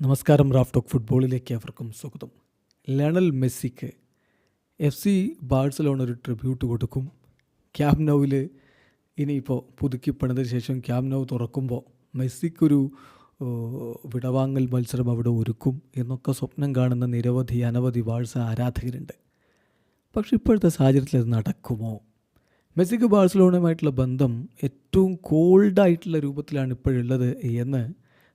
നമസ്കാരം റാഫ് ഫുട്ബോളിലേക്ക് അവർക്കും സ്വാഗതം. ലണൽ മെസ്സിക്ക് എഫ് സി ബാഴ്സലോണ ഒരു ട്രിബ്യൂട്ട് കൊടുക്കും. ക്യാബ് നൗവിൽ ഇനിയിപ്പോൾ പുതുക്കി പണിതിന് ശേഷം ക്യാബ് നൗ തുറക്കുമ്പോൾ മെസ്സിക്കൊരു വിടവാങ്ങൽ മത്സരം അവിടെ ഒരുക്കും എന്നൊക്കെ സ്വപ്നം കാണുന്ന നിരവധി അനവധി ബാഴ്സ ആരാധകരുണ്ട്. പക്ഷേ ഇപ്പോഴത്തെ സാഹചര്യത്തിൽ അത് നടക്കുമോ? മെസ്സിക്ക് ബാഴ്സലോണയുമായിട്ടുള്ള ബന്ധം ഏറ്റവും കോൾഡായിട്ടുള്ള രൂപത്തിലാണ് ഇപ്പോഴുള്ളത് എന്ന്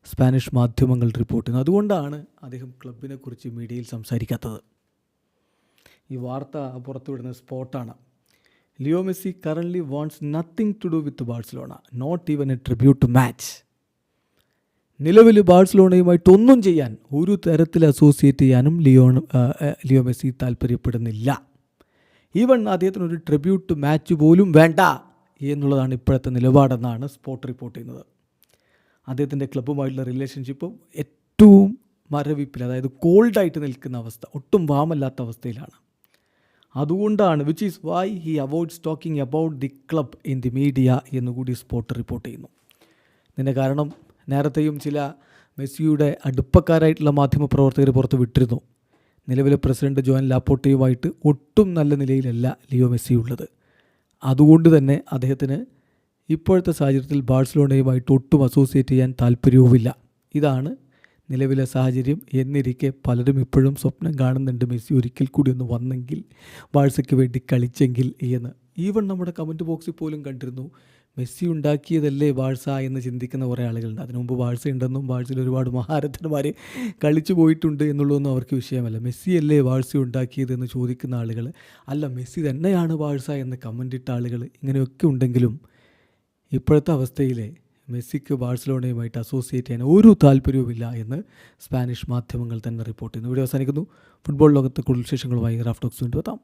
സ്പാനിഷ് മാധ്യമങ്ങൾ റിപ്പോർട്ട് ചെയ്യുന്നത്. അതുകൊണ്ടാണ് അദ്ദേഹം ക്ലബിനെ കുറിച്ച് മീഡിയയിൽ സംസാരിക്കാത്തത്. ഈ വാർത്ത പുറത്തുവിടുന്ന സ്പോട്ടാണ്. Leo Messi currently wants nothing to do with Barcelona not even a tribute to match നിലവിൽ ബാഴ്സലോണയുമായിട്ട് ഒന്നും ചെയ്യാൻ ഒരു തരത്തിൽ അസോസിയേറ്റ് ചെയ്യാനും ആ, ലിയോ മെസ്സി താല്പര്യപ്പെടുന്നില്ല. ഈവൺ അദ്ദേഹത്തിന് ഒരു ട്രിബ്യൂട്ട് മാച്ച് പോലും വേണ്ട എന്നുള്ളതാണ് ഇപ്പോഴത്തെ നിലപാടെന്നാണ് സ്പോട്ട് റിപ്പോർട്ട് ചെയ്യുന്നത്. അദ്ദേഹത്തിന്റെ ക്ലബ്ബുമായിട്ടുള്ള റിലേഷൻഷിപ്പ് ഏറ്റവും മരവിപ്പിൽ അതായത് കോൾഡായിട്ട് നിൽക്കുന്ന അവസ്ഥ ഒട്ടും വാമല്ലാത്ത അവസ്ഥയിലാണ്. അതുകൊണ്ടാണ് which is why he avoids talking about the club in the media എന്നുകൂടി സ്പോട്ട് റിപ്പോർട്ട് ചെയ്യുന്നു. ഇതിന്റെ കാരണം നേരത്തെയും ചില മെസ്സിയുടെ അടുപ്പക്കാരായിട്ടുള്ള മാധ്യമപ്രവർത്തകർ പുറത്ത് വിട്ടിരുന്നു. നിലവിലെ പ്രസിഡന്റ് ജോൻ ലാപ്പോട്ടയുമായിട്ട് ഒട്ടും നല്ല നിലയിലല്ല ലിയോ മെസ്സി ഉള്ളത്. അതുകൊണ്ട് തന്നെ അദ്ദേഹത്തിന് ഇപ്പോഴത്തെ സാഹചര്യത്തിൽ ബാഴ്സലോണയുമായിട്ട് ഒട്ടും അസോസിയേറ്റ് ചെയ്യാൻ താല്പര്യവുമില്ല. ഇതാണ് നിലവിലെ സാഹചര്യം എന്നിരിക്കെ പലരും ഇപ്പോഴും സ്വപ്നം കാണുന്നുണ്ട് മെസ്സി ഒരിക്കൽ കൂടി ഒന്ന് വന്നെങ്കിൽ ബാഴ്സയ്ക്ക് വേണ്ടി കളിച്ചെങ്കിൽ എന്ന്. ഈവൺ നമ്മുടെ കമന്റ് ബോക്സിൽ പോലും കണ്ടിരുന്നു മെസ്സി ഉണ്ടാക്കിയതല്ലേ ബാഴ്സ എന്ന് ചിന്തിക്കുന്ന കുറേ ആളുകളുണ്ട്. അതിനു മുമ്പ് ബാഴ്സ ഉണ്ടെന്നും ബാഴ്സയിൽ ഒരുപാട് മഹാരഥന്മാർ കളിച്ചു പോയിട്ടുണ്ട് എന്നുള്ളതൊന്നും അവർക്ക് വിഷയമല്ല. മെസ്സി അല്ലേ ബാഴ്സ ഉണ്ടാക്കിയതെന്ന് ചോദിക്കുന്ന ആളുകൾ അല്ല മെസ്സി തന്നെയാണ് ബാഴ്സ എന്ന് കമന്റ് ഇട്ട ആളുകൾ ഇങ്ങനെയൊക്കെ ഉണ്ടെങ്കിലും ഇപ്പോഴത്തെ അവസ്ഥയിൽ മെസ്സിക്ക് ബാഴ്സലോണയുമായിട്ട് അസോസിയേറ്റ് ചെയ്യാൻ ഒരു താല്പര്യവുമില്ല എന്ന് സ്പാനിഷ് മാധ്യമങ്ങൾ തന്നെ റിപ്പോർട്ട് ചെയ്യുന്നു. ഇവിടെ അവസാനിക്കുന്നു. ഫുട്ബോൾ ലോകത്തെ കൂടുതൽ വിശേഷങ്ങളുമായി റാഫ്റ്റോക്സ് വീണ്ടും എത്താം.